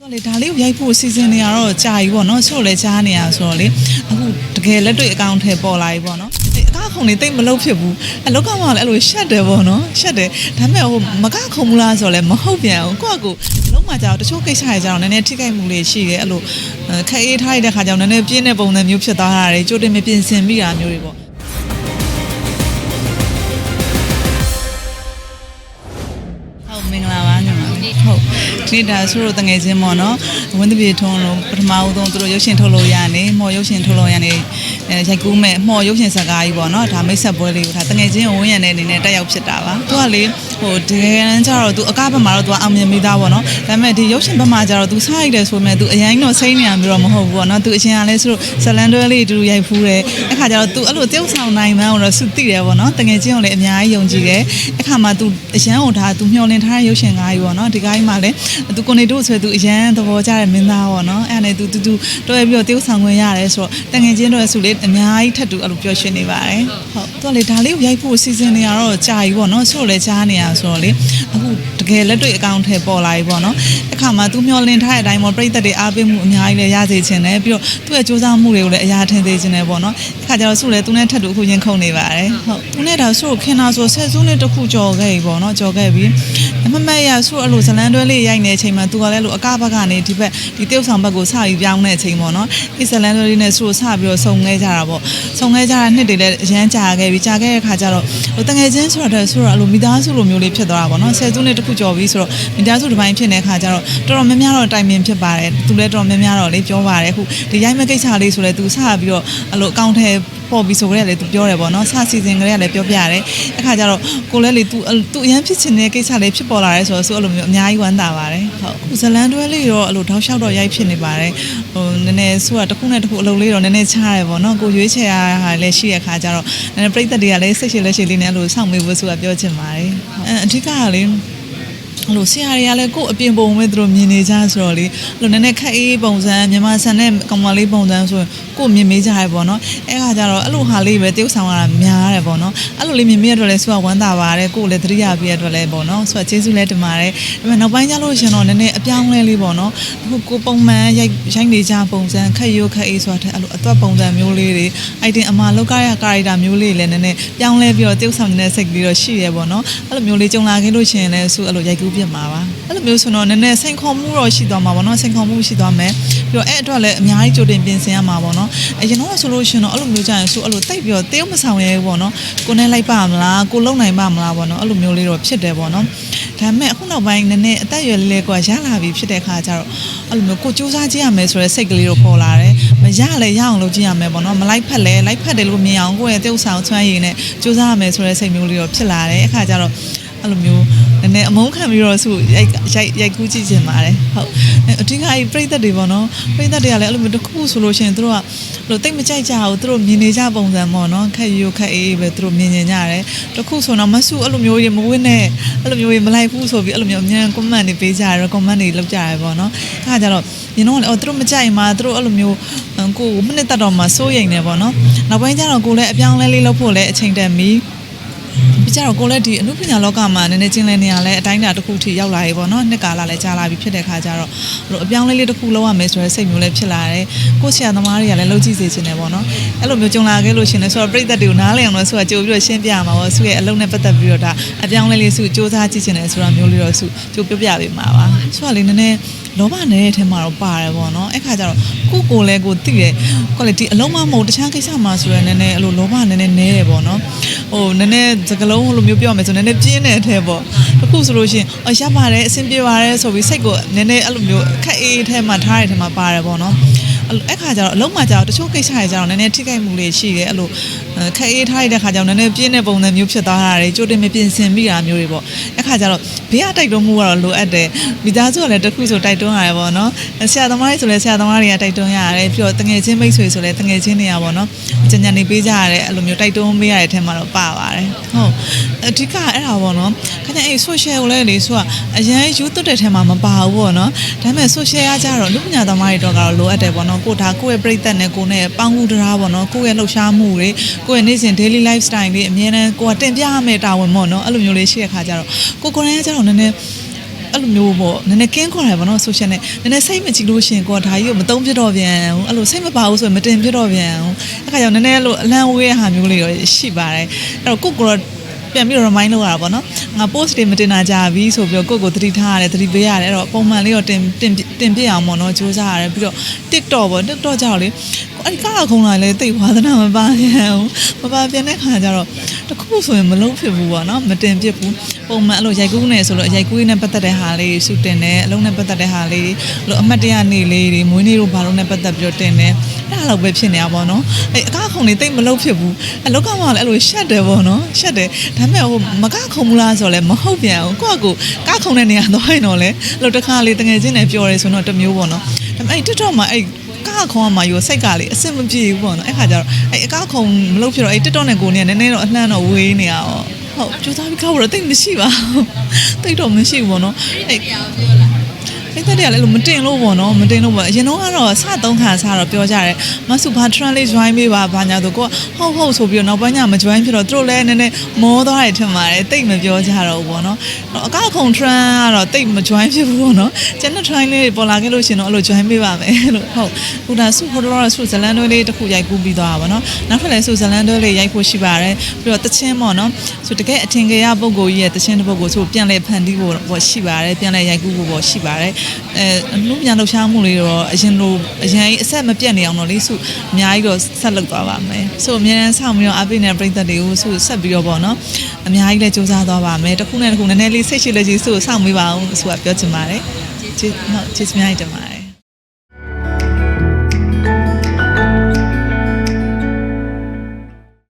တော့လေဒါလေးကိုရိုက်ဖို့စီစဉ်နေရတော့ကြာပြီပေါ့နော်ဆိုတော့လေကြားနေရဆိုတော့လေအခုတကယ်လက်တွေ့အကောင့်ထဲပေါ်လာပြီပေါ့နော်ဒီအကောင့်ခုံလေးတိတ်မလုပ်ဖြစ်ဘူးအလောက်ကမှလည်းအဲ့လိုရှက်တယ်ပေါ့နော်ရှက်တယ်ဒါပေမဲ့ဟိုမကခုံဘူးလားဆိုတော့လေမဟုတ်ပြန်ဘူးကိုယ့်အကူလုံးမှကြာတော့တချို့ကိစ္စတွေကြာတော့နည်းနည်းထိခိုက်မှုလေးရှိတယ်အဲ့လိုခက်အေးထားရတဲ့ခါကျတော့နည်းနည်းပြင်းတဲ့ပုံစံမျိုးဖြစ်သွားတာတွေကြိုတင်မပြင်ဆင်မိတာမျိုးတွေပေါ့ဟုတ်မင်္ဂလာပါညီမ ဟုတ်ဒီဒါဆိုတော့တငယ်ချင်းပေါ့နော်ဝင်းတပြေထုံးလို့ပထမဦးဆုံးသူတို့ရုပ်ရှင်ထုတ်လို့ရနေမော်ရုပ်ရှင်ထုတ်လို့ရနေအဲရိုက်ကူးမဲ့မော်ရုပ်ရှင်ဇာတ်ကားကြီးပေါ့နော်ဒါမိတ်ဆက်ပွဲလေးကိုဒါတငယ်ချင်းကိုဝင်းရတဲ့အနေနဲ့တက်ရောက်ဖြစ်တာပါသူကလေဟိုတကယ်တမ်းကျတော့သူအကားဘက်မှာတော့သူကအောင်မြင်မိသားပေါ့နော်ဒါပေမဲ့ဒီရုပ်ရှင်ဘက်မှာကျတော့သူစားရိုက်တယ်ဆိုပေမဲ့သူအရင်တော့စိမ့်နေရမျိုးတော့မဟုတ်ဘူးပေါ့နော်သူအချင်းကလည်းဆိုတော့ဇလန်တွဲလေးတူတူရိုက်ဖူးတယ်အခါကျတော့သူအဲ့လိုတယောက်ဆောင်နိုင်မှန်းတော့သူသိတယ်ပေါ့နော်တငယ်ချင်းကိုလည်းအများကြီးယုံကြည်တယ်အခါမှာသူအရန်ကိုဒါသူမျှော်လင့်ထားတဲ့ရုပ်ရှင်ကားကြီးပေါ့နော်ဒီကားကြီးမှာလည်းသူကိုနေတို့ဆိုသူအရန်သဘောကျတဲ့မင်းသားပေါ့နော်အဲ့ဒါနဲ့သူတူတူတွဲပြီးတော့တယောက်ဆောင်ခွင့်ရတယ်ဆိုတော့တငယ်ချင်းတို့ရဲ့ဆုလေးအများကြီးထပ်တူအဲ့လိုပျော်ရွှင်နေပါတယ်ဟုတ်သူကလေဒါလေးကိုရိုက်ဖို့စီစဉ်နေရတော့ကြာပြီပေါ့နော်ဆိုတော့လေကြားနေရဆိုတော့လေအခု တကယ်လက်တွေ့အကောင့်ထဲပေါ်လာပြီပေါ့နော်အခါမှာသူမျှော်လင့်ထားတဲ့အတိုင်းပေါ့ပြိသက်တွေအားပေးမှုအများကြီးလည်းရစေချင်တယ်ပြီးတော့သူ့ရဲ့စူးစမ်းမှုတွေကိုလည်းအရာထင်သေးချင်တယ်ပေါ့နော်အခါကျတော့ဆုလည်းသူနဲ့ထပ်တူအခုရင်ခုန်နေပါတယ်ဟုတ်သူနဲ့ဒါဆုကိုခင်တာဆိုဆက်စုနဲ့တစ်ခုကြော်ခဲ့ပြီပေါ့နော်ကြော်ခဲ့ပြီးအမမက်ရဆုအဲ့လိုဇလန်တွဲလေးရိုက်နေတဲ့အချိန်မှာသူကလည်းလို့အကဘက်ကနေဒီဘက်ဒီတယောက်ဆောင်ဘက်ကိုစပြီးပြောင်းတဲ့အချိန်ပေါ့နော်ဒီဇလန်တွဲလေးနဲ့ဆုကိုစပြီးတော့စုံခဲ့ကြတာပေါ့စုံခဲ့ကြတာနှစ်တွေလည်းအရန်ကြာခဲ့ပြီးကြာခဲ့တဲ့ခါကျတော့ဟိုတငယ်ချင်းဆိုတော့ဆုတော့အဲ့လိုမိသားစုလိုမျိုးလေးဖြစ်သွားတာပေါ့နော်ဆယ်စုနှစ်တစ်ခုကြော်ပြီးဆိုတော့မိသားစုတစ်ပိုင်းဖြစ်နေတဲ့ခါကျတော့တော်တော်များများတော့တိုင်ပင်ဖြစ်ပါတယ်သူလည်းတော်တော်များများတော့လေပြောပါတယ်အခုဒီရိုက်မဲ့ကိစ္စလေးဆိုလဲသူစပြီးတော့အဲ့လိုအကောင့်ထဲပေါ်ပြီးဆိုကြရလေသူပြောတယ်ပေါ့နော်စစီစဉ်ကြရလေပြောပြရတယ်အခါကျတော့ကိုလည်းလေသူသူအရန်ဖြစ်ချင်တဲ့ကိစ္စလေးဖြစ်ပေါ်လာတယ်ဆိုတော့ဆိုအဲ့လိုမျိုးအများကြီးဝမ်းသာပါတယ်ဟုတ်အခုဇလန်တွဲလေးတော့အဲ့လိုတောက်လျှောက်တော့ရိုက်ဖြစ်နေပါတယ်ဟိုနည်းနည်းဆိုတော့တစ်ခုနဲ့တစ်ခုအလုပ်လေးတော့နည်းနည်းချားတယ်ပေါ့နော်ကိုရွေးချယ်ရတာလည်းရှိရခါကျတော့နည်းနည်းပြိသက်တွေကလည်းစိတ်ရှိလက်ရှိလေးနဲ့အဲ့လိုစောင့်မေးဖို့ဆိုတာပြောချင်ပါတယ်အဲအဓိကကလေ အဲ့လိုဆရာတွေကလည်းကို့အပြင်ပုံပဲသူတို့မြင်နေကြဆိုတော့လေအဲ့လိုနည်းနည်းခက်အေးပုံစံမြန်မာဆန်နဲ့ကောင်မလေးပုံစံဆိုရင်ကို့မြင်မေးကြရပေါ့နော်အဲ့ခါကျတော့အဲ့လိုဟာလေးပဲတယောက်ဆောင်ရတာများတယ်ပေါ့နော်အဲ့လိုလေးမြင်မိရတော့လဲဆိုတော့ဝမ်းသာပါတယ်ကို့လည်းသတိရပြီးရတော့လဲပေါ့နော်ဆိုတော့ကျေးဇူးလည်းတင်ပါတယ်ဒါပေမဲ့နောက်ပိုင်းကျလို့ရှင်တော့နည်းနည်းအပြောင်းလဲလေးပေါ့နော်အခုကိုပုံမှန်ရိုက်ရိုက်နေကြပုံစံခက်ရိုးခက်အေးဆိုတာအဲ့လိုအသွက်ပုံစံမျိုးလေးတွေအိုက်တင်အမလောက်ကရကာရီတာမျိုးလေးလည်းနည်းနည်းပြောင်းလဲပြီးတော့တယောက်ဆောင်နေတဲ့စိတ်ကလေးတော့ရှိရပေါ့နော်အဲ့လိုမျိုးလေးကြုံလာခဲ့လို့ရှင်လည်းဆိုအဲ့လိုရိုက်ကူးပြစ်မှာပါအဲ့လိုမျိုးဆိုတော့နည်းနည်းစိန်ခေါ်မှုတော့ရှိသွားမှာပေါ့နော်စိန်ခေါ်မှုရှိသွားမယ်ပြီးတော့အဲ့အတွက်လည်းအများကြီးကြိုတင်ပြင်ဆင်ရမှာပေါ့နော်အရင်တော့ဆိုလို့ရှင်တော့အဲ့လိုမျိုးကြရင်ဆိုအဲ့လိုတိတ်ပြီးတော့တယောက်မဆောင်ရဲဘူးပေါ့နော်ကိုနဲ့လိုက်ပါမလားကိုလုံနိုင်ပါမလားပေါ့နော်အဲ့လိုမျိုးလေးတော့ဖြစ်တယ်ပေါ့နော်ဒါပေမဲ့အခုနောက်ပိုင်းနည်းနည်းအသက်အရွယ်လေးလေးကရလာပြီဖြစ်တဲ့ခါကျတော့အဲ့လိုမျိုးကိုစူးစမ်းကြည့်ရမယ်ဆိုတဲ့စိတ်ကလေးတော့ပေါ်လာတယ်မရလဲရအောင်လုပ်ကြည့်ရမယ်ပေါ့နော်မလိုက်ဖက်လဲလိုက်ဖက်တယ်လို့မြင်အောင်ကိုယ့်ရဲ့တယောက်ဆောင်ဆွမ်းရည်နဲ့စူးစမ်းရမယ်ဆိုတဲ့စိတ်မျိုးလေးတော့ဖြစ်လာတယ်အခါကျတော့ အဲ့လိုမျိုးနည်းနည်းအမုန်းခံပြီးတော့သူရိုက်ရိုက်ရိုက်ကူးကြည့်ချင်ပါတယ်ဟုတ်အဓိကအဲ့ပြိသက်တွေပေါ့နော်ပြိသက်တွေကလည်းအဲ့လိုမျိုးတစ်ခုဆိုလို့ရှိရင်တို့ကဘလို့တိတ်မကြိုက်ကြဘူးတို့မြင်နေကြပုံစံပေါ့နော်ခက်ရိုးခက်အေးပဲတို့မြင်နေကြရတယ်တစ်ခုဆိုတော့မဆူအဲ့လိုမျိုးကြီးမဝင်းနဲ့အဲ့လိုမျိုးကြီးမလိုက်ဘူးဆိုပြီးအဲ့လိုမျိုးအမြန် comment တွေပေးကြရတယ် comment တွေလုပ်ကြရတယ်ပေါ့နော်အဲ့ဒါကြတော့ညီတော့လေအော်တို့မကြိုက်မှာတို့အဲ့လိုမျိုးကိုမိနစ်တတ်တော့မှစိုးရိမ်နေပေါ့နော်နောက်ပိုင်းကျတော့ကိုလည်းအပြောင်းလဲလေးလုပ်ဖို့လည်းအချိန်တန်ပြီး ပြီးကြတော့ကိုလည်းဒီအမှုပညာလောကမှာနည်းနည်းချင်းလဲနေရလဲအတိုင်းအတာတစ်ခုထိရောက်လာရေပေါ့နော်နှစ်ကာလလည်းကြာလာပြီဖြစ်တဲ့ခါကျတော့အဲ့လိုအပြောင်းလဲလေးတစ်ခုလုပ်ရမယ်ဆိုတဲ့စိတ်မျိုးလည်းဖြစ်လာတယ်ကိုဆရာသမားတွေကလည်းလှုပ်ကြည့်စေချင်တယ်ပေါ့နော်အဲ့လိုမျိုးကြုံလာခဲ့လို့ရှင်လဲဆိုတော့ပြိသက်တွေကိုနားလည်အောင်လို့ဆိုတာကြိုပြီးတော့ရှင်းပြရမှာပေါ့သူ့ရဲ့အလုပ်နဲ့ပတ်သက်ပြီးတော့ဒါအပြောင်းလဲလေးစုစူးစမ်းကြည့်ချင်တယ်ဆိုတာမျိုးလေးတော့စုကြိုပြပြပေးမှာပါဆိုတော့လေနည်းနည်းလောဘနေတဲ့ထဲမှာတော့ပါတယ်ပေါ့နော်အဲ့ခါကျတော့ကိုကိုလည်းကိုသိတယ် quality အလုံးမမဟုတ်တခြားကိစ္စမှာဆိုရင်နည်းနည်းအဲ့လိုလောဘနည်းနည်းနဲတယ်ပေါ့နော် ဟိုနည်းနည်းစကလုံးဟိုလိုမျိုးပြောရမယ်ဆိုနည်းနည်းပြင်းတဲ့အထဲပေါ့တခုဆိုလို့ရှိရင်အရပါတယ်အဆင်ပြေပါတယ်ဆိုပြီးစိတ်ကိုနည်းနည်းအဲ့လိုမျိုးခက်အေးထဲမှာထားတဲ့ထဲမှာပါတယ်ပေါ့နော်အဲ့ခါကျတော့အလုံးမှာကျတော့တချို့ကိစ္စတွေကျတော့နည်းနည်းထိခိုက်မှုလေးရှိတယ်အဲ့လိုခက်အေးထားရတဲ့ခါကျတော့နည်းနည်းပြင်းတဲ့ပုံစံမျိုးဖြစ်သွားတာတွေကြိုတင်မပြင်ဆင်မိတာမျိုးတွေပေါ့အဲ့ခါကျတော့ဘေးကတိုက်တွန်းမှုကတော့လိုအပ်တယ်မိသားစုကလည်းတခုဆိုတိုက်တွန်းရတယ်ပေါ့နော်ဆရာသမားတွေဆိုလည်းဆရာသမားတွေကတိုက်တွန်းရတယ်ပြီးတော့တငယ်ချင်းမိတ်ဆွေဆိုလည်းတငယ်ချင်းတွေကပေါ့နော်ညညနေပေးကြရတယ်အဲ့လိုမျိုးတိုက်တွန်းပေးရတဲ့အထက်မှာတော့ပါပါတယ်ဟုတ်အဓိကအဲ့ဒါပေါ့နော်ခဏအဲ့ social ကိုလည်းလေဆိုကအရန်ယူသွတ်တဲ့ထဲမှာမပါဘူးပေါ့နော်ဒါပေမဲ့ social ကကြတော့လူပညာသမားတွေတော့ကတော့လိုအပ်တယ်ပေါ့နော်ကိုဒါကိုယ့်ရဲ့ပြိသက်နဲ့ကိုယ်နဲ့ပေါင်းကူတရားပေါ့နော်ကိုယ့်ရဲ့လှုပ်ရှားမှုတွေကိုယ့်ရဲ့နေ့စဉ် daily lifestyle တွေအမြဲတမ်းကိုယ်ကတင်ပြရမယ့်တာဝန်ပေါ့နော်အဲ့လိုမျိုးလေးရှိတဲ့ခါကျတော့ကိုကိုယ်တိုင်ကကျတော့နည်းနည်းအဲ့လိုမျိုးပေါ့နည်းနည်းကင်းခေါ်တယ်ပေါ့နော် social နဲ့နည်းနည်းစိတ်မကြည့်လို့ရှရင်ကိုကဒါကြီးကိုမသုံးပြတော့ပြန်ဘူးအဲ့လိုစိတ်မပါဘူးဆိုရင်မတင်ပြတော့ပြန်ဘူးအဲ့ခါကျတော့နည်းနည်းအဲ့လိုအလန့်ဝေးတဲ့ဟာမျိုးလေးတော့ရှိပါတယ်အဲ့တော့ကိုကိုကတော့ပြန်ပြီးတော့ remind လုပ်ရတာပေါ့နော် ငါ post တွေမတင်တာကြပြီဆိုပြီးတော့ကိုယ့်ကိုသတိထားရတယ်သတိပေးရတယ်အဲ့တော့ပုံမှန်လေးတော့တင်တင်တင်ပြအောင်ပေါ့နော်စူးစမ်းရတယ်ပြီးတော့ TikTok ပေါ့ TikTok ကြောက်လေအဲ့ဒီကားခုံလာလေတိတ်ဝါသနာမပါပြန်ဘူးမပါပြန်တဲ့ခါကျတော့တခုဆိုရင်မလုံးဖြစ်ဘူးပေါ့နော်မတင်ပြဘူးပုံမှန်အဲ့လိုရိုက်ကူးနေဆိုလို့ရိုက်ကူးနဲ့ပတ်သက်တဲ့ဟာလေးရှုတင်တယ်အလုံးနဲ့ပတ်သက်တဲ့ဟာလေးအဲ့လိုအမှတ်တရနေ့လေးတွေမွေးနေ့တို့ဘာလို့နဲ့ပတ်သက်ပြီးတော့တင်တယ် အဲ့ဒါတော့ပဲဖြစ်နေတာပေါ့နော်အဲ့အကားခုံလေးတိတ်မလုံးဖြစ်ဘူးအလောက်ကမှလည်းအဲ့လိုရှက်တယ်ပေါ့နော်ရှက်တယ်ဒါပေမဲ့ဟိုမကခုံဘူးလားဆိုတော့လည်းမဟုတ်ပြန်ဘူးကိုယ့်အကူကခုံတဲ့နေရာသွားရင်တော့လေအဲ့လိုတစ်ခါလေးတငယ်ချင်းနဲ့ပြောရဲဆိုတော့တစ်မျိုးပေါ့နော်ဒါပေမဲ့အဲ့ TikTok မှာအဲ့ကားခုံကမှရောစိတ်ကလေအဆင်မပြေဘူးပေါ့နော်အဲ့ခါကျတော့အဲ့အကားခုံမလုပ်ဖြစ်တော့အဲ့ TikTok နဲ့ကိုနေနည်းနည်းတော့အနှမ်းတော့ဝေးနေရအောင်ဟုတ်ကြိုးစားပြီးကောက်တော့တိတ်မရှိပါဘူးတိတ်တော့မရှိဘူးပေါ့နော်အဲ့ အဲ့တဲ့တည်းကလည်းအဲ့လိုမတင်လို့ပေါ့နော်မတင်လို့ပေါ့အရင်တော့ကတော့စသုံးခါစတော့ပြောကြတယ်မဆုဘာ translate join ပေးပါဘာညာဆိုကိုကဟုတ်ဟုတ်ဆိုပြီးတော့နောက်ပိုင်းညမ join ဖြစ်တော့သူတို့လည်းနည်းနည်းမောသွားတယ်ထင်ပါတယ်တိတ်မပြောကြတော့ဘူးပေါ့နော်အကောက်ခုံ tran ကတော့တိတ်မ join ဖြစ်ဘူးပေါ့နော်ကျန်တဲ့ train လေးပေါ်လာခဲ့လို့ရှင်တော့အဲ့လို join ပေးပါမယ်လို့ဟုတ်ဟိုဒါဆုဟိုတော့ဆုဇလန်တို့လေးတစ်ခုရိုက်ကူးပြီးသွားတာပေါ့နော်နောက်ထပ်လည်းဆုဇလန်တို့လေးရိုက်ဖို့ရှိပါတယ်ပြီးတော့တချင်းပေါ့နော်ဆိုတကယ်အထင်ကြီးရပုံကိုကြီးရဲ့တချင်းတစ်ပုဒ်ကိုဆိုပြန်လဲဖန်တီးဖို့ပေါ့ရှိပါတယ်ပြန်လဲရိုက်ကူးဖို့ပေါ့ရှိပါတယ်အဲအမှုပြန်လှုပ်ရှားမှုလေးတော့အရင်လိုအရင်အဆက်မပြတ်နေအောင်တော့လေးဆုအများကြီးတော့ဆက်လုပ်သွားပါမယ်ဆိုအများအားဆောင်ပြီးတော့အပိနဲ့ပြည်သက်တွေကိုဆုဆက်ပြီးတော့ပေါ့နော်အများကြီးလည်းစူးစမ်းသွားပါမယ်တစ်ခုနဲ့တစ်ခုနည်းနည်းလေးစိတ်ရှိလက်ကြီးဆုကိုစောင့်ပေးပါအောင်ဆုကပြောချင်ပါတယ်ကျေးဟုတ်ကျေးဇူးများတင်ပါတယ်